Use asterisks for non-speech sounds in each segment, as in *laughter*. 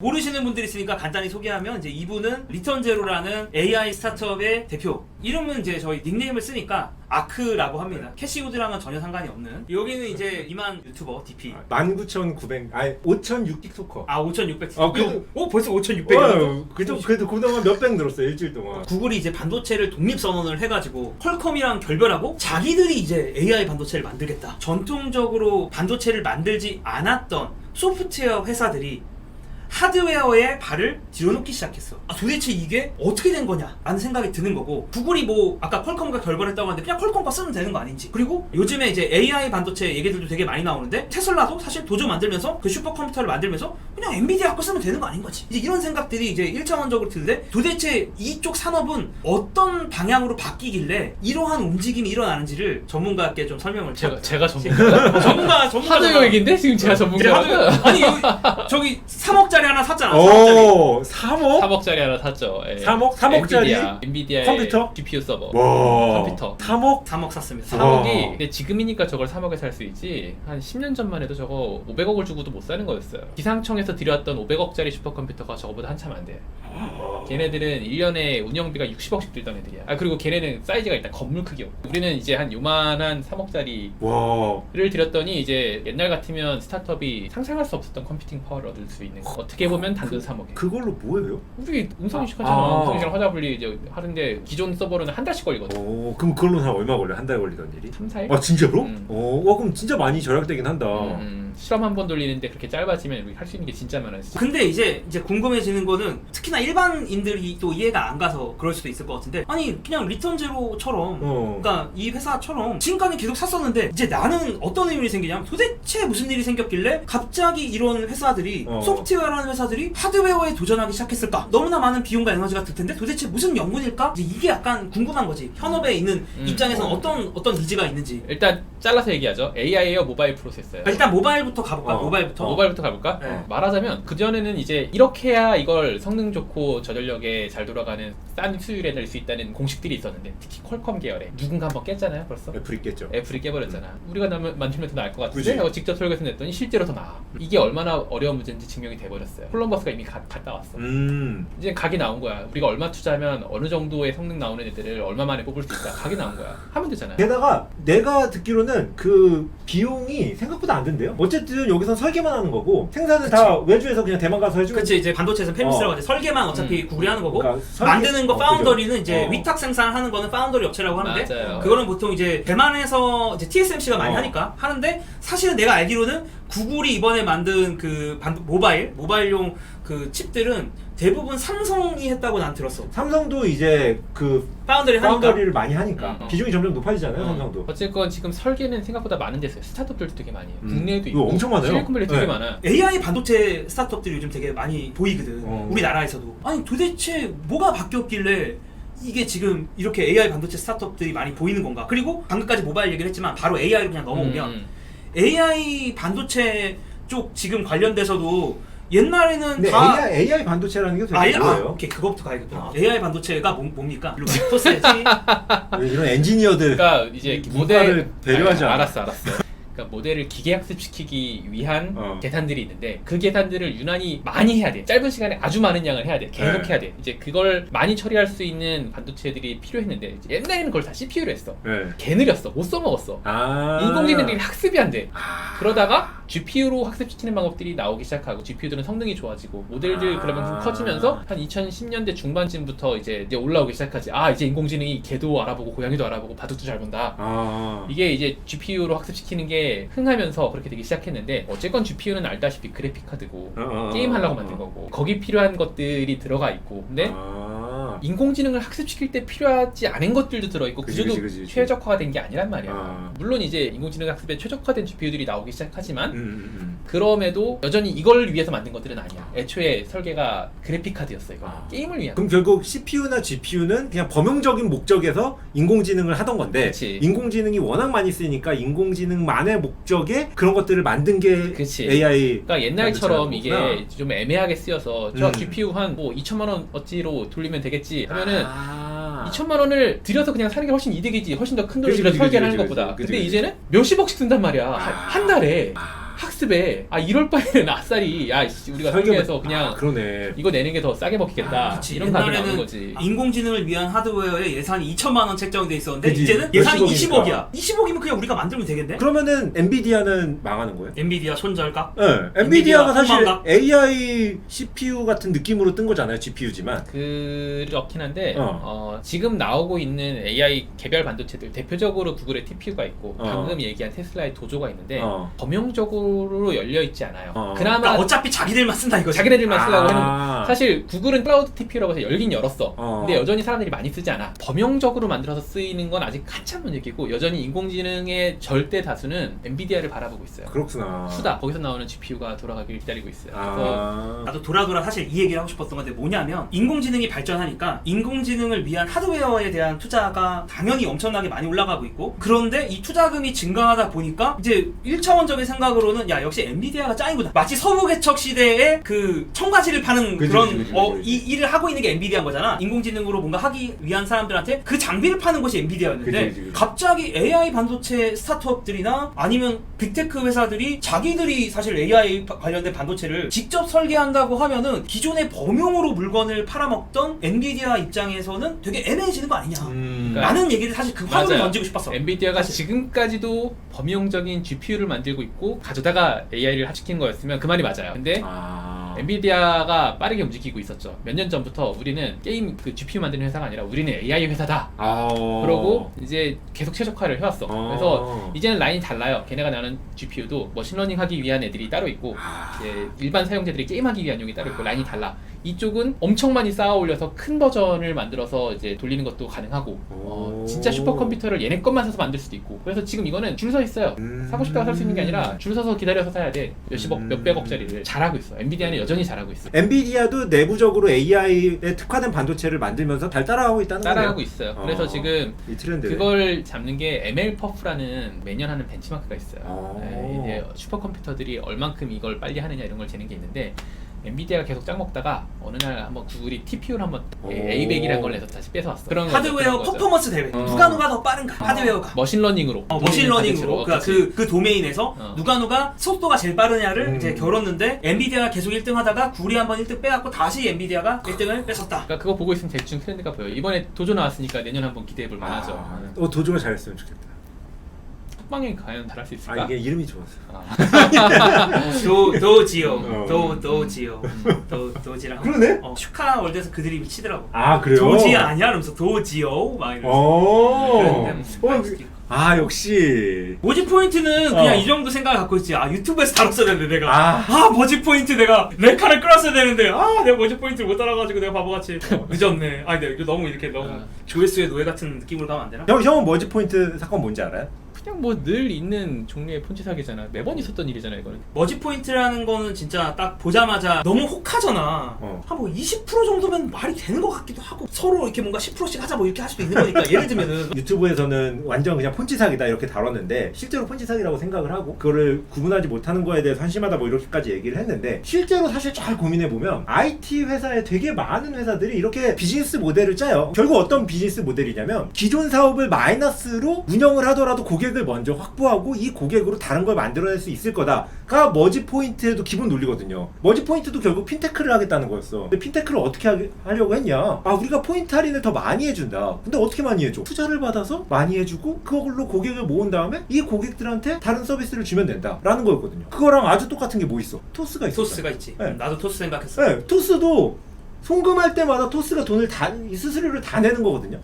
모르시는 분들이 있으니까 간단히 소개하면 이제 이분은 리턴 제로라는 AI 스타트업의 대표. 이름은 이제 저희 닉네임을 쓰니까 아크라고 합니다. 캐시우드랑은 전혀 상관이 없는. 여기는 이제 이만 유튜버 DP. 19,900 아니 5,600 소커. 아 5,600. 아, 그래도- 오 벌써 5,600. 어, 그래도 그래도 그동안 몇백 늘었어요 일주일 동안. 구글이 이제 반도체를 독립 선언을 해가지고 퀄컴이랑 결별하고 자기들이 이제 AI 반도체를 만들겠다. 전통적으로 반도체를 만들지 않았던 소프트웨어 회사들이 하드웨어에 발을 들여놓기 시작했어. 아, 도대체 이게 어떻게 된 거냐? 라는 생각이 드는 거고, 구글이 뭐, 아까 퀄컴과 결별했다고 하는데, 그냥 퀄컴과 쓰면 되는 거 아닌지. 그리고 요즘에 이제 AI 반도체 얘기들도 되게 많이 나오는데, 테슬라도 사실 도조 만들면서, 그 슈퍼컴퓨터를 만들면서, 그냥 엔비디아 거 쓰면 되는 거 아닌 거지. 이제 이런 생각들이 이제 일차원적으로 드는데, 도대체 이쪽 산업은 어떤 방향으로 바뀌길래, 이러한 움직임이 일어나는지를 전문가께 좀 설명을 제가. 제가 전문가 전문가, 전문가. 하드 얘기인데 지금 제가 전문가라고 아니, 여기, 저기 3억짜리 하나 샀잖아. 3억짜리. 오 3억? 3억짜리 하나 샀죠. 예. 3억? 3억짜리? 엔비디아, 엔비디아 의 컴퓨터? GPU 서버. 와 컴퓨터. 3억? 3억 샀습니다. 와. 3억이 근데 지금이니까 저걸 3억에 살 수 있지 한 10년 전만 해도 저거 500억을 주고도 못 사는 거였어요 기상청에서 들여왔던 500억짜리 슈퍼컴퓨터가 저거보다 한참 안 돼 걔네들은 1년에 운영비가 60억씩 들던 애들이야 아 그리고 걔네는 사이즈가 일단 건물 크기였고 우리는 이제 한 요만한 3억짜리 와 를 들였더니 이제 옛날 같으면 스타트업이 상상할 수 없었던 컴퓨팅 파워를 얻을 수 있는 거. 어떻게 보면 단돈 3억에 그걸로 뭐예요? 우리 음성인식 하잖아 아. 음성인식이랑 화자분리 이제 하는데 기존 서버로는 한 달씩 걸리거든 오 그럼 그걸로 한 얼마 걸려? 한 달 걸리던 일이? 3, 4일? 아 진짜로? 음. 오 와, 그럼 진짜 많이 절약되긴 한다. 음, 실험 한 번 돌리는데 그렇게 짧아지면 우리 할 수 있는 게 진짜 많아지지. 근데 이제 이제 궁금해지는 거는 특히나 일반인들이 또 이해가 안 가서 그럴 수도 있을 것 같은데 아니 그냥 리턴 제로처럼 어. 그러니까 이 회사처럼 지금까지 계속 샀었는데 이제 나는 어떤 의문이 생기냐면 도대체 무슨 일이 생겼길래 갑자기 이런 회사들이 어. 소프트웨어 라는 회사들이 하드웨어에 도전하기 시작했을까 너무나 많은 비용과 에너지가 들 텐데 도대체 무슨 연구일까 이제 이게 약간 궁금한 거지 현업에 있는 음. 입장에서는 어떤 어떤 니즈가 있는지 일단 잘라서 얘기하죠. AI예요, 모바일 프로세서예요. 일단 모바일부터 가볼까 어. 모바일부터 모바일부터 가볼까? 네. 말하자면 그 전에는 이제 이렇게 해야 이걸 성능 좋고 저전력에 잘 돌아가는 싼 수율에 낼 수 있다는 공식들이 있었는데 특히 퀄컴 계열에 누군가 한번 깼잖아요, 벌써. 애플 있겠죠. 애플이 깨버렸잖아. 우리가 나면, 만들면 더 나을 것 같은데 그지? 하고 직접 설계해서 냈더니 실제로 더 나아. 이게 얼마나 어려운 문제인지 증명이 돼버렸어 요. 콜럼버스가 이미 가- 갔다 왔어. 음. 이제 각이 나온 거야. 우리가 얼마 투자하면 어느 정도의 성능 나오는 애들을 얼마 만에 뽑을 수 있다. 각이 나온 거야. 하면 되잖아. 게다가 내가 듣기로는 그 비용이 생각보다 안 된대요. 어쨌든 여기서 설계만 하는 거고 생산은 다 외주에서 그냥 대만 가서 해주고. 그치 이제 반도체에서 페미스라고 어. 하지 설계만 어차피 음. 구글이 하는 거고 그러니까 설계- 만드는 거 어, 파운더리는. 이제 어. 위탁 생산하는 거는 파운더리 업체라고 하는데 맞아요. 그거는 보통 이제 대만에서 이제 TSMC가 많이 어. 하니까 하는데 사실은 내가 알기로는 구글이 이번에 만든 그 반, 모바일 모바일용 그 칩들은 대부분 삼성이 했다고 난 들었어 삼성도 이제 그 파운더리 하니까 파운더리를 많이 하니까 음, 어. 비중이 점점 높아지잖아요. 어. 삼성도. 어쨌건 지금 설계는 생각보다 많은 데서 스타트업들도 되게 많이 해요. 음. 국내에도 이거 있고 엄청 많아요. 실리콘밸리 되게 네. 많아. AI 반도체 스타트업들이 요즘 되게 많이 보이거든 어. 우리나라에서도 아니 도대체 뭐가 바뀌었길래 이게 지금 이렇게 AI 반도체 스타트업들이 많이 보이는 건가 그리고 방금까지 모바일 얘기를 했지만 바로 AI로 그냥 넘어오면 음. AI 반도체 쪽 지금 관련돼서도 옛날에는 근데 다 AI, AI 반도체라는 게 아, 되게 아, 뭐예요? 오케이 그거부터 가야겠구나 아. AI 반도체가 뭐, 뭡니까? 일로 와. *laughs* 토스지 이런 엔지니어들 그러니까 이제 모델 배려하지 아니, 않아. 알았어, 알았어. 그러니까 모델을 기계 학습시키기 위한 어. 계산들이 있는데 그 계산들을 유난히 많이 해야 돼. 짧은 시간에 아주 많은 양을 해야 돼. 계속 네. 해야 돼. 이제 그걸 많이 처리할 수 있는 반도체들이 필요했는데 옛날에는 그걸 다 CPU로 했어. 네. 개 느렸어. 못 써먹었어. 아. 인공지능들이 학습이 안 돼. 아. 그러다가 GPU로 학습시키는 방법들이 나오기 시작하고 GPU들은 성능이 좋아지고 모델들 아. 그러면 커지면서 한 2010년대 중반쯤부터 이제, 이제 올라오기 시작하지. 아 이제 인공지능이 개도 알아보고 고양이도 알아보고 바둑도 잘 본다. 아. 이게 이제 GPU로 학습시키는 게 흥하면서 그렇게 되기 시작했는데 어쨌건 GPU는 알다시피 그래픽 카드고 어, 어, 게임 하려고 어, 만든 어. 거고 거기 필요한 것들이 들어가 있고 근데 아. 인공지능을 학습시킬 때 필요하지 않은 것들도 들어있고 그치, 구조도 그치, 그치, 그치. 최적화가 된게 아니란 말이야 아. 물론 이제 인공지능 학습에 최적화된 GPU들이 나오기 시작하지만 음, 음, 음. 그럼에도 여전히 이걸 위해서 만든 것들은 아니야 애초에 설계가 그래픽 카드였어 이거 아. 게임을 위한 그럼 결국 CPU나 GPU는 그냥 범용적인 목적에서 인공지능을 하던 건데 그치. 인공지능이 워낙 많이 쓰니까 인공지능만의 목적에 그런 것들을 만든 게 그치. AI 그러니까 옛날처럼 이게. 좀 애매하게 쓰여서 저 음. GPU 한 뭐 2천만 원 어치로 돌리면 되겠지 하면은 아. 2천만 원을 들여서 그냥 사는 게 훨씬 이득이지 훨씬 더 큰 돈을 그치, 들여 그치, 설계를 그치, 하는 그치, 것보다 그치, 근데 그치. 이제는 몇십억씩 든단 말이야 아. 한 달에 아. 학습에 아 이럴 바에는 아싸리 야 씨, 우리가 설계해서 그냥 아, 그러네. 이거 내는 게 더 싸게 먹히겠다 그치. 이런 답이 나오는 옛날에는 거지. 인공지능을 위한 하드웨어에 예산이 2천만 원 책정돼 있었는데 그치. 이제는 예산이 몇십억이니까. 20억이야. 20억이면 그냥 우리가 만들면 되겠네. 그러면은 엔비디아는 망하는 거예요? 엔비디아 손절각. 네, 엔비디아 엔비디아가 사실 폭망각? AI CPU 같은 느낌으로 뜬 거잖아요, GPU지만. 그렇긴 한데 어. 어, 지금 나오고 있는 AI 개별 반도체들 대표적으로 구글의 TPU가 있고 어. 방금 얘기한 테슬라의 도조가 있는데 어. 범용적으로 열려 있지 않아요. 어. 그나마 그러니까 어차피 자기들만 쓴다 이거지. 자기네들만 쓰려고 해놓은 아. 사실 구글은 클라우드 TPU라고 해서 열긴 열었어. 어. 근데 여전히 사람들이 많이 쓰지 않아. 범용적으로 만들어서 쓰이는 건 아직 한참 은 얘기고 여전히 인공지능의 절대 다수는 엔비디아를 바라보고 있어요. 그렇구나. 수다 거기서 나오는 GPU가 돌아가길 기다리고 있어요. 그래서 아. 나도 돌아 돌아 사실 이 얘기를 하고 싶었던 건데 뭐냐면 인공지능이 발전하니까 인공지능을 위한 하드웨어에 대한 투자가 당연히 엄청나게 많이 올라가고 있고 그런데 이 투자금이 증가하다 보니까 이제 1차원적인 생각으로는 야 역시 엔비디아가 짱이구나 마치 서부 개척 시대에 그 청바지를 파는 그치, 그런 그치, 그치, 어, 그치. 이 일을 하고 있는 게 엔비디아인 거잖아 인공지능으로 뭔가 하기 위한 사람들한테 그 장비를 파는 것이 엔비디아였는데 그치, 그치, 그치. 갑자기 AI 반도체 스타트업들이나 아니면 빅테크 회사들이 자기들이 사실 AI 바- 관련된 반도체를 직접 설계한다고 하면은 기존의 범용으로 물건을 팔아먹던 엔비디아 입장에서는 되게 애매해지는 거 아니냐. 음. 그러니까 라는 얘기를 사실 그 화두를 맞아요. 던지고 싶었어. 엔비디아가 사실. 지금까지도 범용적인 GPU를 만들고 있고 가져다 가 AI를 합시킨 거였으면 그 말이 맞아요. 근데 아. 엔비디아가 빠르게 움직이고 있었죠. 몇 년 전부터 우리는 게임 그 GPU 만드는 회사가 아니라 우리는 AI 회사다. 아. 그러고 이제 계속 최적화를 해왔어. 어. 그래서 이제는 라인이 달라요. 걔네가 나는 GPU도 머신러닝 하기 위한 애들이 따로 있고 아. 이제 일반 사용자들이 게임하기 위한 용이 따로 있고 라인이 달라. 이쪽은 엄청 많이 쌓아 올려서 큰 버전을 만들어서 이제 돌리는 것도 가능하고 어, 오. 진짜 슈퍼컴퓨터를 얘네 것만 사서 만들 수도 있고 그래서 지금 이거는 줄 서 있어요. 음. 사고 싶다고 살 수 있는 게 아니라 줄 서서 기다려서 사야 돼. 몇십억, 음. 몇백억짜리를 잘하고 있어. 엔비디아는 여전히 잘하고 있어. 엔비디아도 내부적으로 AI에 특화된 반도체를 만들면서 잘 따라가고 있다는 따라하고 거네요. 있어요. 어. 그래서 지금 이 트렌드. 그걸 잡는 게 MLPerf라는 매년 하는 벤치마크가 있어요. 오. 네, 이제 슈퍼컴퓨터들이 얼만큼 이걸 빨리 하느냐 이런 걸 재는 게 있는데 엔비디아가 계속 짱 먹다가 어느 날 한번 구글이 TPU를 한번 오. A100이라는 걸 내서 다시 뺏어왔어. 그런 하드웨어 그런 거죠. 퍼포먼스 대회. 어. 누가 누가 더 빠른가? 하드웨어가. 머신러닝으로. 어, 머신러닝으로 그러니까 그, 그 도메인에서 어. 누가 누가 속도가 제일 빠르냐를 음. 이제 겨뤘는데 엔비디아가 계속 1등 하다가 구리 한번 1등 빼갖고 다시 엔비디아가 1등을 뺏었다. 그러니까 그거 보고 있으면 대충 트렌드가 보여. 이번에 도조 나왔으니까 내년 한번 기대해 볼 만하죠. 아, 어, 도조가 잘했으면 좋겠다. 톡방에 과연 잘할 수아 있을까? 이게 이름이 좋았어. 아. *laughs* 도 도지오 어. 도 도지오 도 도지랑 그러네? 어, 슈카 월드에서 그들이 미치더라고. 아 그래요? 도지 아니야? 이러면서 도지오 막 이러면서. 뭐 어, 아 역시. 모지 포인트는 그냥 어. 이 정도 생각을 갖고 있지. 아 유튜브에서 다뤘어야 되는데 내가. 아. 아, 머지 포인트 내가 레카를 끌었어야 되는데 아 내가 머지 포인트를 못 따라가지고 내가 바보같이 늦었네. 아 내가 이거 너무 이렇게 너무 아. 조회수의 노예 같은 느낌으로 가면 안 되나? 형 형은 머지 포인트 사건 뭔지 알아요? 그냥 뭐 늘 있는 종류의 폰치 사기잖아. 매번 있었던 일이잖아 이거는. 머지 포인트라는 거는 진짜 딱 보자마자 너무 혹하잖아. 어. 한 뭐 20% 정도면 말이 되는 것 같기도 하고 서로 이렇게 뭔가 10%씩 하자 뭐 이렇게 할 수도 있는 거니까 예를 들면은 *laughs* 유튜브에서는 완전 그냥 폰치 사기다 이렇게 다뤘는데 실제로 폰치 사기라고 생각을 하고 그거를 구분하지 못하는 거에 대해 서 한심하다 뭐 이렇게까지 얘기를 했는데 실제로 사실 잘 고민해 보면 IT 회사에 되게 많은 회사들이 이렇게 비즈니스 모델을 짜요. 결국 어떤 비즈니스 모델이냐면 기존 사업을 마이너스로 운영을 하더라도 고객을 먼저 확보하고 이 고객으로 다른 걸 만들어낼 수 있을 거다가 머지 포인트에도 기본 논리거든요. 머지 포인트도 결국 핀테크를 하겠다는 거였어. 근데 핀테크를 어떻게 하게, 하 려고 했냐? 아 우리가 포인트 할인을 더 많이 해준다. 근데 어떻게 많이 해줘? 투자를 받아서 많이 해주고 그걸로 고객을 모은 다음에 이 고객들한테 다른 서비스를 주면 된다라는 거였거든요. 그거랑 아주 똑같은 게 뭐 있어? 토스가 있어. 토스가 있지. 네. 나도 토스 생각했어. 네, 토스도 송금할 때마다 토스가 돈을 다, 이 수수료를 다 내는 거거든요.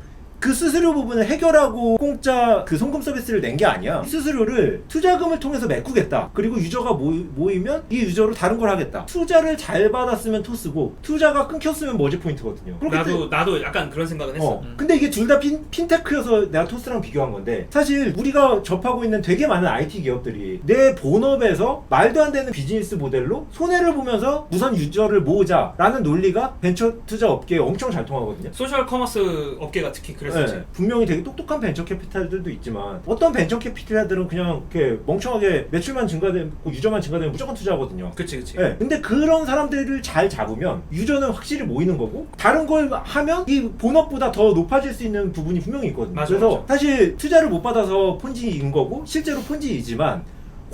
그 수수료 부분을 해결하고 공짜 그 송금 서비스를 낸 게 아니야. 이 수수료를 투자금을 통해서 메꾸겠다. 그리고 유저가 모이, 모이 면 이 유저로 다른 걸 하겠다. 투자를 잘 받았으면 토스고 투자가 끊겼으면 머지 포인트거든요. 나도 나도 약간 그런 생각은 했어. 어. 근데 이게 둘 다 핀테크여서 내가 토스랑 비교한 건데 사실 우리가 접하고 있는 되게 많은 IT 기업들이 내 본업에서 말도 안 되는 비즈니스 모델로 손해를 보면서 우선 유저를 모으자라는 논리가 벤처 투자 업계에 엄청 잘 통하거든요. 소셜 커머스 업계가 특히 그 랬었지. 네, 분명히 되게 똑똑한 벤처 캐피탈들도 있지만 어떤 벤처 캐피탈들은 그냥 이렇게 멍청하게 매출만 증가되고 유저만 증가되면 무조건 투자하거든요. 그치 그치. 네, 근데 그런 사람들을 잘 잡으면 유저는 확실히 모이는 거고 다른 걸 하면 이 본업보다 더 높아질 수 있는 부분이 분명히 있거든요. 맞아, 그래서 맞아. 사실 투자를 못 받아서 폰지인 거고 실제로 폰지이지만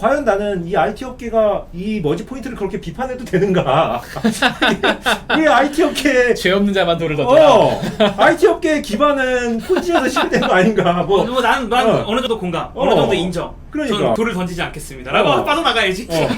과연 나는 이 IT 업계가 이 머지 포인트를 그렇게 비판해도 되는가? *laughs* 왜 IT 업계 죄 없는 자만 돌을 던져라. 어 IT 업계의 기반은 폰지에서 시작된 거 아닌가? 뭐, 뭐뭐 난, 난 어. 어. 느 정도 공감, 어. 어. 느 정도 인정. 그러니까. 저는 돌을 던지지 않겠습니다. 라고 어. *laughs* 빠져나가야지. 어.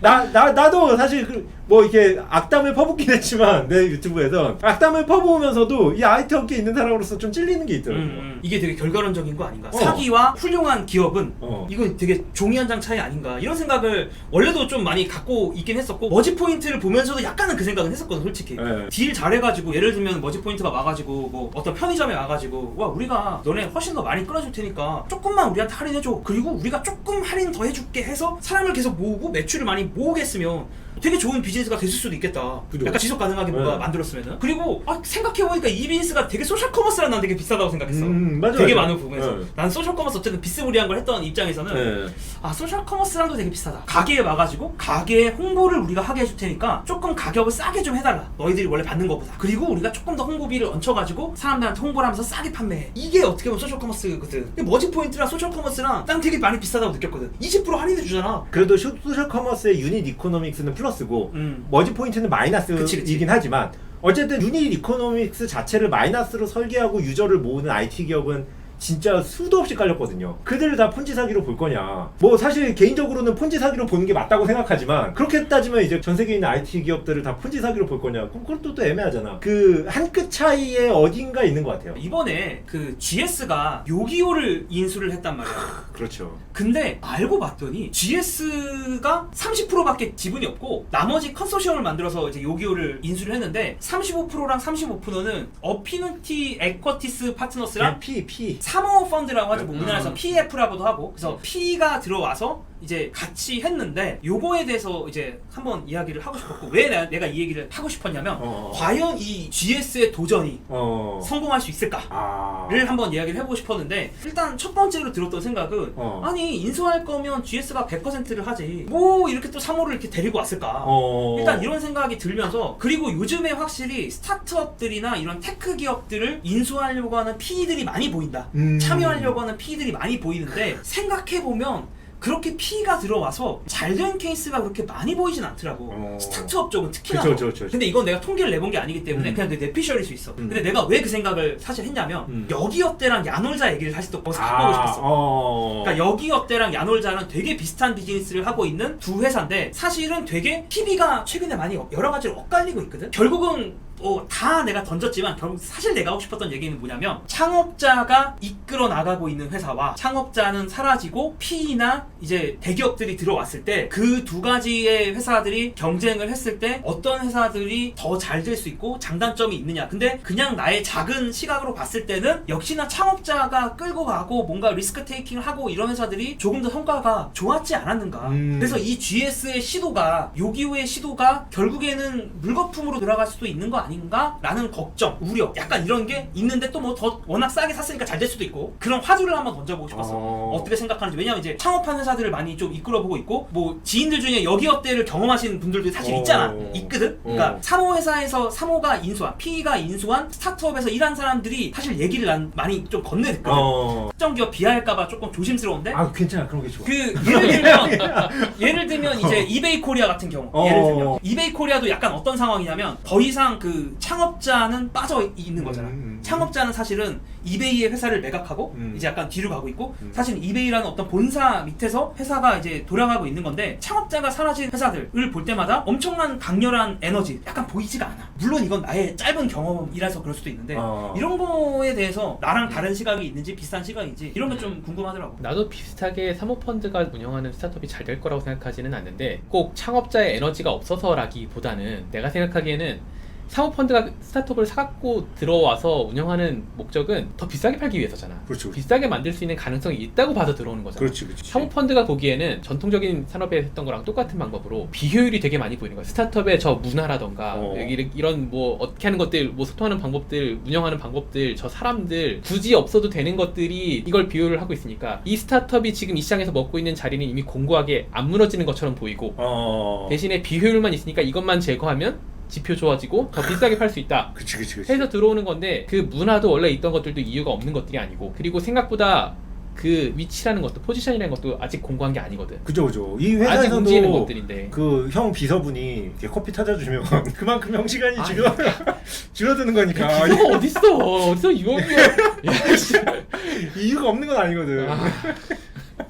나, 나, 나도 사실 그, 뭐 이렇게 악담을 퍼붓긴 했지만 내 유튜브에서 악담을 퍼부으면서도 이 IT 업계에 있는 사람으로서 좀 찔리는 게 음, 있더라고요. 음. 이게 되게 결과론적인 거 아닌가? 어. 사기와 훌륭한 기업은 어. 이건 되게 종이 한 장 차이 아닌가? 이런 생각을 원래도 좀 많이 갖고 있긴 했었고 머지 포인트를 보면서도 약간은 그 생각은 했었거든 솔직히. 네. 딜 잘해가지고 예를 들면 머지 포인트가 와가지고 뭐 어떤 편의점에 와가지고 와 우리가 너네 훨씬 더 많이 끌어줄 테니까 조금만 우리한테 할인해줘. 그리고 우리가 조금 할인 더 해줄게 해서 사람을 계속 모으고 매출을 많이 모으겠으면 되게 좋은 비즈니스가 됐을 수도 있겠다. 그죠. 약간 지속 가능하게 뭔가 네. 만들었으면은. 그리고 아, 생각해보니까 이 비즈니스가 되게 소셜 커머스랑 난 되게 비싸다고 생각했어. 음, 맞아, 되게 맞아. 많은 부분에서. 네. 난 소셜 커머스 어쨌든 비스무리한 걸 했던 입장에서는 네. 아 소셜 커머스랑도 되게 비싸다. 가게에 와가지고 가게에 홍보를 우리가 하게 해줄 테니까 조금 가격을 싸게 좀 해달라. 너희들이 원래 받는 것보다. 그리고 우리가 조금 더 홍보비를 얹혀가지고 사람들한테 홍보를 하면서 싸게 판매해. 이게 어떻게 보면 소셜 커머스거든. 근데 머지 포인트랑 소셜 커머스랑 난 되게 많이 비싸다고 느꼈거든. 20% 할인해 주잖아. 그래도 쇼- 소셜 커머스의 유닛 이코노믹스는 플러 스고 음. 머지 포인트는 마이너스이긴 그치, 그치. 하지만 어쨌든 유닛 이코노믹스 자체를 마이너스로 설계하고 유저를 모으는 IT 기업은 진짜 수도 없이 깔렸거든요. 그들을 다 폰지 사기로 볼 거냐? 뭐 사실 개인적으로는 폰지 사기로 보는 게 맞다고 생각하지만 그렇게 따지면 이제 전 세계에 있는 IT 기업들을 다 폰지 사기로 볼 거냐? 그럼 그것도 또 애매하잖아. 그 한 끗 차이에 어딘가 있는 것 같아요. 이번에 그 GS가 요기요를 인수를 했단 말이야. 그렇죠. 근데 알고 봤더니 GS가 30%밖에 지분이 없고 나머지 컨소시엄을 만들어서 이제 요기요를 인수를 했는데 35%랑 35%는 어피니티 에쿼티스 파트너스랑 P P. 사모 펀드라고 하죠. 뭐 음. 우리나라에서 PF라고도 하고. 그래서 P가 들어와서 이제 같이 했는데 요거에 대해서 이제 한번 이야기를 하고 싶었고 왜 나- 내가 이 얘기를 하고 싶었냐면 어. 과연 이 GS의 도전이 어. 성공할 수 있을까? 아. 를 한번 이야기를 해보고 싶었는데 일단 첫 번째로 들었던 생각은 어. 아니 인수할 거면 GS가 100%를 하지 뭐 이렇게 또 3호를 이렇게 데리고 왔을까 어. 일단 이런 생각이 들면서 그리고 요즘에 확실히 스타트업들이나 이런 테크 기업들을 인수하려고 하는 PE들이 많이 보인다 음. 참여하려고 하는 PE들이 많이 보이는데 생각해보면 그렇게 PE가 들어와서 잘 된 케이스가 그렇게 많이 보이진 않더라고 어. 스타트업 쪽은 특히나 그쵸, 더. 그쵸, 그쵸. 근데 이건 내가 통계를 내본 게 아니기 때문에 음. 그냥 내 뇌피셜일 수 있어 음. 근데 내가 왜 그 생각을 사실 했냐면 음. 여기어때랑 야놀자 얘기를 사실 또 거기서 갖고 오고 싶었어 어. 그러니까 여기어때랑 야놀자랑 되게 비슷한 비즈니스를 하고 있는 두 회사인데 사실은 되게 TV가 최근에 많이 여러 가지로 엇갈리고 있거든. 결국은 어, 다 내가 던졌지만 결국 사실 내가 하고 싶었던 얘기는 뭐냐면 창업자가 이끌어 나가고 있는 회사와 창업자는 사라지고 P나 이제 대기업들이 들어왔을 때 그 두 가지의 회사들이 경쟁을 했을 때 어떤 회사들이 더 잘 될 수 있고 장단점이 있느냐. 근데 그냥 나의 작은 시각으로 봤을 때는 역시나 창업자가 끌고 가고 뭔가 리스크 테이킹을 하고 이런 회사들이 조금 더 성과가 좋았지 않았는가. 음. 그래서 이 GS의 시도가 요기요의 시도가 결국에는 물거품으로 들어갈 수도 있는 거 아 닌가라는 걱정, 우려, 약간 이런 게 있는데 또 뭐 더 워낙 싸게 샀으니까 잘 될 수도 있고 그런 화두를 한번 던져보고 싶었어. 어. 어떻게 생각하는지 왜냐면 이제 창업한 회사들을 많이 좀 이끌어보고 있고 뭐 지인들 중에 여기 어때를 경험하신 분들도 사실 어. 있잖아 있거든 그러니까 어. 3호 회사에서 3호가 인수한 PE가 인수한 스타트업에서 일한 사람들이 사실 얘기를 난 많이 좀 건네듣거든 어. 특정 기업 비하할까봐 조금 조심스러운데 아 괜찮아 그런 게 좋아. 그 예를 *laughs* 들면 예를 들면 이제 이베이 코리아 같은 경우 어. 예를 들면 이베이 코리아도 약간 어떤 상황이냐면 더 이상 그 창업자는 빠져 있는 거잖아. 음, 음. 창업자는 사실은 이베이의 회사를 매각하고 음. 이제 약간 뒤로 가고 있고 음. 사실 이베이라는 어떤 본사 밑에서 회사가 이제 돌아가고 있는 건데 창업자가 사라진 회사들을 볼 때마다 엄청난 강렬한 에너지 약간 보이지가 않아. 물론 이건 나의 짧은 경험이라서 그럴 수도 있는데 어. 이런 거에 대해서 나랑 다른 시각이 있는지 비슷한 시각인지 이런 게 좀 궁금하더라고. 나도 비슷하게 사모펀드가 운영하는 스타트업이 잘 될 거라고 생각하지는 않는데 꼭 창업자의 에너지가 없어서라기보다는 내가 생각하기에는 사모펀드가 스타트업을 사갖고 들어와서 운영하는 목적은 더 비싸게 팔기 위해서잖아. 그렇죠. 비싸게 만들 수 있는 가능성이 있다고 봐서 들어오는 거잖아. 그렇지 그렇지. 사모펀드가 보기에는 전통적인 산업에 했던 거랑 똑같은 방법으로 비효율이 되게 많이 보이는 거야. 스타트업의 저 문화라던가 어. 여기 이런- 뭐 어떻게 하는 것들, 뭐 소통하는 방법들, 운영하는 방법들, 저 사람들 굳이 없어도 되는 것들이 이걸 비효율을 하고 있으니까 이 스타트업이 지금 이 시장에서 먹고 있는 자리는 이미 공고하게 안 무너지는 것처럼 보이고 어. 대신에 비효율만 있으니까 이것만 제거하면 지표 좋아지고 더 비싸게 팔 수 있다. 그치 그치 그치. 해서 들어오는 건데 그 문화도 원래 있던 것들도 이유가 없는 것들이 아니고 그리고 생각보다 그 위치라는 것도 포지션이라는 것도 아직 공고한 게 아니거든. 그죠 그죠. 이 아직 움직이는 회사에서도 것들인데. 그 형 비서분이 이렇게 커피 찾아주면 *laughs* 그만큼 형 시간이 아, 줄어 *laughs* 줄어드는 거니까 비서가 어딨어? 어디서 이거 야, *laughs* 씨. 이유가 없는 건 아니거든. 아,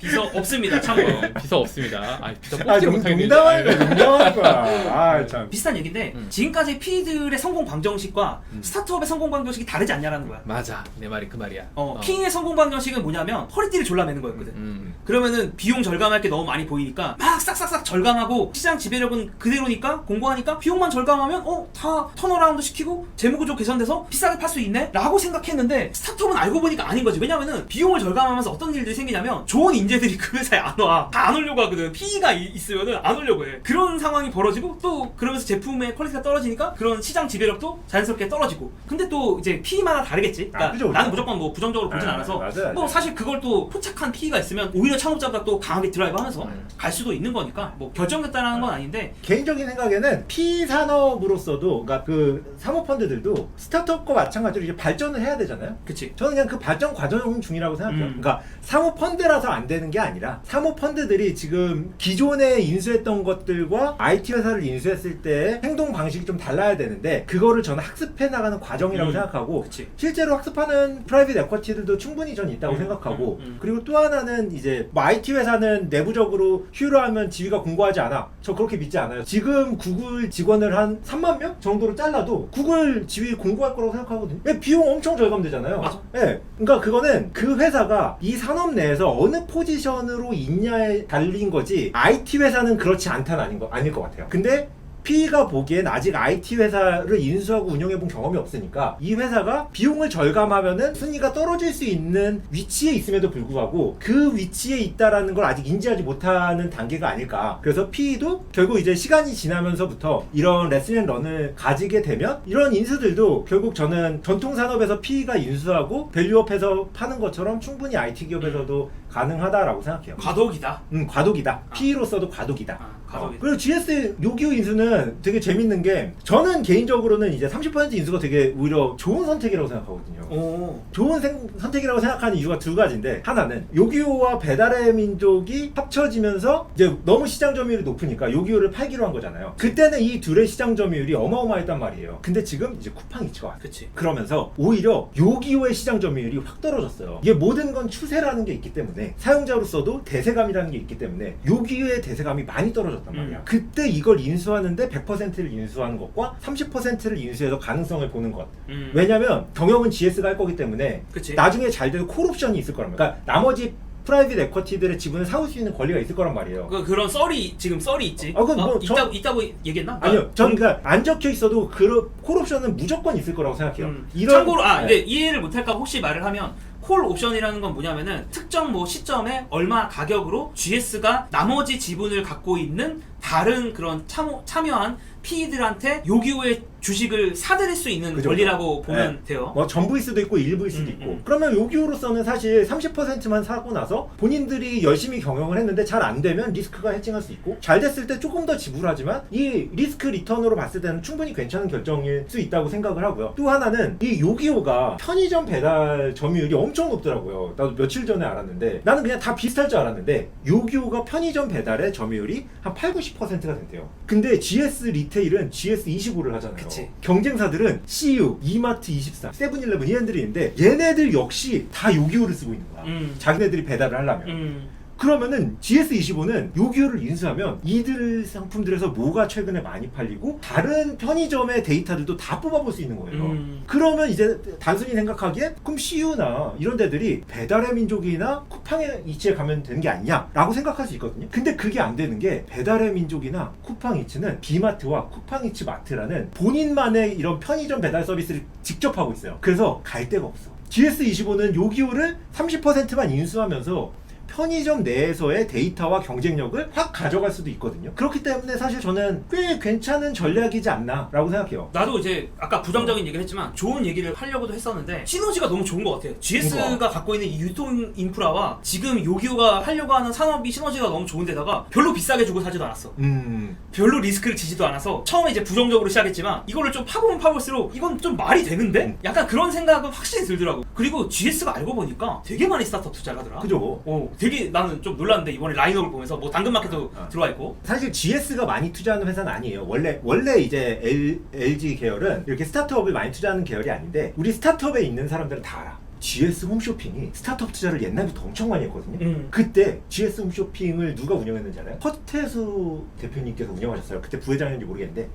비서 없습니다. 참고로. 어, 비서 없습니다. 아, 비서 아, 뽑지 농- 못하게 농담하는. 거야, 농담하는 거야. 아, 참. 비슷한 얘기인데 음. 지금까지 P들의 성공 방정식과 음. 스타트업의 성공 방정식이 다르지 않냐라는 거야. 맞아, 내 말이 그 말이야. 어, P의 성공 방정식은 뭐냐면 허리띠를 졸라매는 거였거든. 음. 그러면은 비용 절감할 게 너무 많이 보이니까 막 싹싹싹 절감하고 시장 지배력은 그대로니까 공고하니까 비용만 절감하면 어 다 턴어라운드 시키고 재무구조 개선돼서 비싸게 팔 수 있네 라고 생각했는데 스타트업은 알고 보니까 아닌 거지 왜냐면은 비용을 절감하면서 어떤 일들이 생기냐면 좋은 인재 들이 그 회사에 안 와 다 안 오려고 하거든 PE가 있으면은 안 오려고 해 그런 상황이 벌어지고 또 그러면서 제품의 퀄리티가 떨어지니까 그런 시장 지배력도 자연스럽게 떨어지고 근데 또 이제 PE마다 다르겠지 그러니까 아, 그죠, 그죠. 나는 무조건 뭐 부정적으로 보진 아, 않아서 맞아요, 뭐 맞아요. 사실 그걸 또 포착한 PE가 있으면 오히려 창업자가 또 강하게 드라이브하면서 음. 갈 수도 있는 거니까 뭐 결정됐다라는 건 아닌데 개인적인 생각에는 P 산업으로서도 그러니까 그 사모펀드들도 스타트업과 마찬가지로 이제 발전을 해야 되잖아요. 그치 저는 그냥 그 발전 과정 중이라고 생각해요. 음. 그러니까 사모펀드라서 안 되는 게 아니라 사모펀드들이 지금 기존에 인수했던 것들과 IT 회사를 인수했을 때 행동 방식이 좀 달라야 되는데 그거를 저는 학습해 나가는 과정이라고 음. 생각하고 그치. 실제로 학습하는 프라이빗 에쿼티들도 충분히 전 있다고 음, 생각하고 음, 음. 그리고 또 하나는 이제 뭐 IT 회사는 내부적으로 휴로하면 지위가 공고하지 않아. 저 그렇게 믿지 않아요. 지금 구글 직원을 한 3만 명 정도로 잘라도 구글 지위 공고할 거라고 생각하거든요. 예, 비용 엄청 절감되잖아요. 맞아. 예, 그러니까 그거는 그 회사가 이 산업 내에서 어느 포지 션으로 있냐에 달린 거지 IT 회사는 그렇지 않다는 아닌 거 아닐 것 같아요. 근데 P가 보기엔 아직 IT 회사를 인수하고 운영해본 경험이 없으니까 이 회사가 비용을 절감하면은 순위가 떨어질 수 있는 위치에 있음에도 불구하고 그 위치에 있다라는 걸 아직 인지하지 못하는 단계가 아닐까. 그래서 P도 결국 이제 시간이 지나면서부터 이런 레슨 앤 런을 가지게 되면 이런 인수들도 결국 저는 전통 산업에서 P가 인수하고 밸류업해서 파는 것처럼 충분히 IT 기업에서도 가능하다라고 생각해요. 과도기다 음, 과도기다. P로서도 과도기다. 아, 그리고 GS 요기요 인수는 되게 재밌는 게 저는 개인적으로는 이제 30% 인수가 되게 오히려 좋은 선택이라고 생각하거든요. 오 좋은 생- 선택이라고 생각하는 이유가 두 가지인데 하나는 요기요와 배달의 민족이 합쳐지면서 이제 너무 시장 점유율이 높으니까 요기요를 팔기로 한 거잖아요. 그때는 이 둘의 시장 점유율이 어마어마했단 말이에요. 근데 지금 이제 쿠팡 이츠가 왔어요. 그치 그러면서 오히려 요기요의 시장 점유율이 확 떨어졌어요. 이게 모든 건 추세라는 게 있기 때문에 사용자로서도 대세감이라는 게 있기 때문에 요기요의 대세감이 많이 떨어졌 단 말이야. 음. 그때 이걸 인수하는데 100%를 인수하는 것과 30%를 인수해서 가능성을 보는 것. 음. 왜냐면 경영은 GS가 할 거기 때문에 그치 나중에 잘 돼도 콜옵션이 있을 거란 말이야. 그러니까 나머지 프라이빗 에쿼티들의 지분을 사올 수 있는 권리가 있을 거란 말이에요. 그, 그런 썰이 지금 썰이 있지 아, 그건 뭐 어, 저- 있다, 있다고 얘기했나? 아니요, 전 음. 그러니까 안 적혀 있어도 그 콜옵션은 무조건 있을 거라고 생각해요. 음. 이런- 참고로 아 네. 근데 이해를 못할까 혹시 말을 하면 콜 옵션이라는 건 뭐냐면은 특정 뭐 시점에 얼마 가격으로 GS가 나머지 지분을 갖고 있는 다른 그런 참여, 참여한 PE들한테 요기요의 주식을 사들일 수 있는 그죠. 권리라고 보면 네. 돼요. 뭐 전부일 수도 있고 일부일 수도 음, 있고 음. 그러면 요기요로서는 사실 30%만 사고 나서 본인들이 열심히 경영을 했는데 잘 안 되면 리스크가 해칭할 수 있고 잘 됐을 때 조금 더 지불하지만 이 리스크 리턴으로 봤을 때는 충분히 괜찮은 결정일 수 있다고 생각을 하고요 또 하나는 이 요기요가 편의점 배달 점유율이 엄청 높더라고요 나도 며칠 전에 알았는데 나는 그냥 다 비슷할 줄 알았는데 요기요가 편의점 배달의 점유율이 한 8, 90%가 된대요 근데 GS 리테일은 GS 25를 하잖아요 그치. 경쟁사들은 CU, 이마트 24, 세븐일레븐 얘네들이 있는데 얘네들 역시 다 요기요를 쓰고 있는 거야. 음. 자기네들이 배달을 하려면. 음. 그러면은 GS25는 요기요를 인수하면 이들 상품들에서 뭐가 최근에 많이 팔리고 다른 편의점의 데이터들도 다 뽑아볼 수 있는 거예요. 음. 그러면 이제 단순히 생각하기에 그럼 CU나 이런 데들이 배달의 민족이나 쿠팡의 이치에 가면 되는 게 아니냐라고 생각할 수 있거든요. 근데 그게 안 되는 게 배달의 민족이나 쿠팡 이츠는 비마트와 쿠팡 이츠 마트라는 본인만의 이런 편의점 배달 서비스를 직접 하고 있어요. 그래서 갈 데가 없어. GS25는 요기요를 30%만 인수하면서 편의점 내에서의 데이터와 경쟁력을 확 가져갈 수도 있거든요. 그렇기 때문에 사실 저는 꽤 괜찮은 전략이지 않나라고 생각해요. 나도 이제 아까 부정적인 얘기를 했지만 좋은 얘기를 하려고도 했었는데 시너지가 너무 좋은 것 같아요. GS가. 갖고 있는 이 유통 인프라와 지금 요기요가 하려고 하는 산업이 시너지가 너무 좋은데다가 별로 비싸게 주고 사지도 않았어. 음, 별로 리스크를 지지도 않아서 처음에 이제 부정적으로 시작했지만 이거를 좀 파보면 파볼수록 이건 좀 말이 되는데? 음. 약간 그런 생각은 확실히 들더라고. 그리고 GS가 알고 보니까 되게 많이 스타트업 투자를 하더라. 그죠. 어, 되게 나는 좀 놀랐는데 이번에 라인업을 보면서 뭐 당근마켓도 아, 아. 들어와 있고 사실 GS가 많이 투자하는 회사는 아니에요. 원래 원래 이제 L, LG 계열은 이렇게 스타트업을 많이 투자하는 계열이 아닌데 우리 스타트업에 있는 사람들은 다 알아. GS 홈쇼핑이 스타트업 투자를 옛날부터 엄청 많이 했거든요. 음. 그때 GS 홈쇼핑을 누가 운영했는지 알아요? 허태수 대표님께서 운영하셨어요. 그때 부회장인지 모르겠는데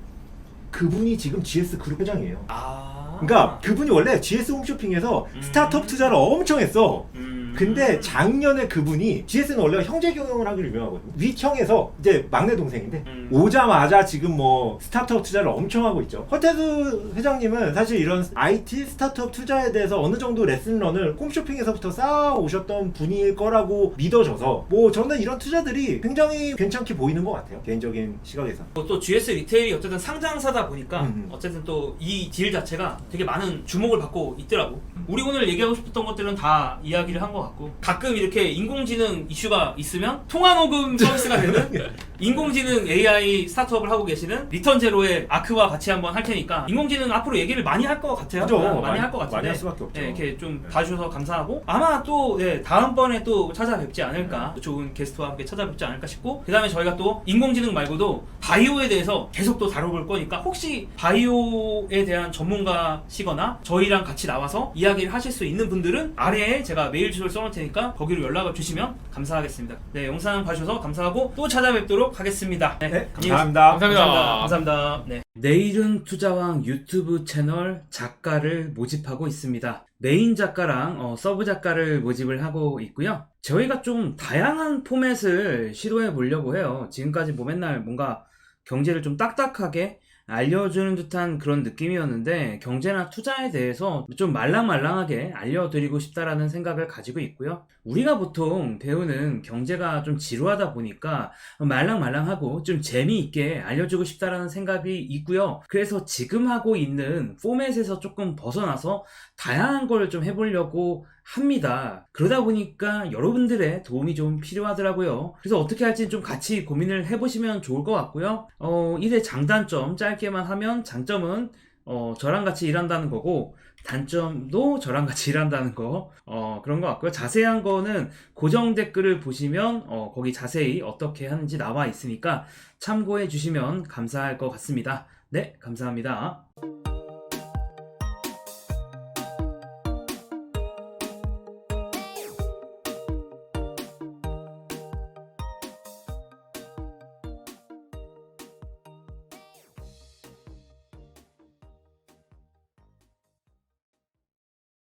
그분이 지금 GS 그룹 회장이에요. 아. 그러니까 그분이 원래 GS 홈쇼핑에서 음. 스타트업 투자를 엄청 했어. 음. 근데 작년에 그분이 GS는 원래 형제 경영을 하기로 유명하거든요. 윗형에서 이제 막내 동생인데 음. 오자마자 지금 뭐 스타트업 투자를 엄청 하고 있죠. 허태수 회장님은 사실 이런 IT 스타트업 투자에 대해서 어느 정도 레슨런을 홈쇼핑에서부터 쌓아 오셨던 분일 거라고 믿어져서 뭐 저는 이런 투자들이 굉장히 괜찮게 보이는 것 같아요. 개인적인 시각에서. 뭐또 GS 리테일이 어쨌든 상장사다 보니까 음. 어쨌든 또 이 딜 자체가 되게 많은 주목을 받고 있더라고. 우리 오늘 얘기하고 싶었던 것들은 다 이야기를 한 것 같고 가끔 이렇게 인공지능 이슈가 있으면 통화 녹음 서비스가 되는 *laughs* 인공지능 AI 스타트업을 하고 계시는 리턴 제로의 아크와 같이 한번 할 테니까 인공지능 앞으로 얘기를 많이 할 것 같아요. 그죠. 네, 많이 많이- 할 것 같은데 많이 할 수밖에 없죠. 네, 이렇게 좀 네. 봐주셔서 감사하고 아마 또 네, 다음번에 또 찾아뵙지 네. 않을까 좋은 게스트와 함께 찾아뵙지 않을까 싶고 그 다음에 저희가 또 인공지능 말고도 바이오에 대해서 계속 또 다뤄볼 거니까 혹시 바이오에 대한 전문가시거나 저희랑 같이 나와서 이야기를 하실 수 있는 분들은 아래에 제가 메일 주소를 써놓을 테니까 거기로 연락을 주시면 감사하겠습니다 네 영상 봐주셔서 감사하고 또 찾아뵙도록 하겠습니다 네, 네, 감사합니다. 감사합니다. 감사합니다. 네. 내일은 투자왕 유튜브 채널 작가를 모집하고 있습니다. 메인 작가랑 어, 서브 작가를 모집을 하고 있고요. 저희가 좀 다양한 포맷을 시도해 보려고 해요. 지금까지 뭐 맨날 뭔가 경제를 좀 딱딱하게 알려주는 듯한 그런 느낌이었는데 경제나 투자에 대해서 좀 말랑말랑하게 알려드리고 싶다라는 생각을 가지고 있고요. 우리가 보통 배우는 경제가 좀 지루하다 보니까 말랑말랑하고 좀 재미있게 알려주고 싶다라는 생각이 있고요. 그래서 지금 하고 있는 포맷에서 조금 벗어나서 다양한 걸 좀 해보려고 합니다. 그러다 보니까 여러분들의 도움이 좀 필요하더라고요. 그래서 어떻게 할지 좀 같이 고민을 해보시면 좋을 것 같고요. 어, 일의 장단점 짧게만 하면 장점은 어, 저랑 같이 일한다는 거고 단점도 저랑 같이 일한다는 거 어, 그런 것 같고요. 자세한 거는 고정 댓글을 보시면 어, 거기 자세히 어떻게 하는지 나와 있으니까 참고해 주시면 감사할 것 같습니다. 네, 감사합니다.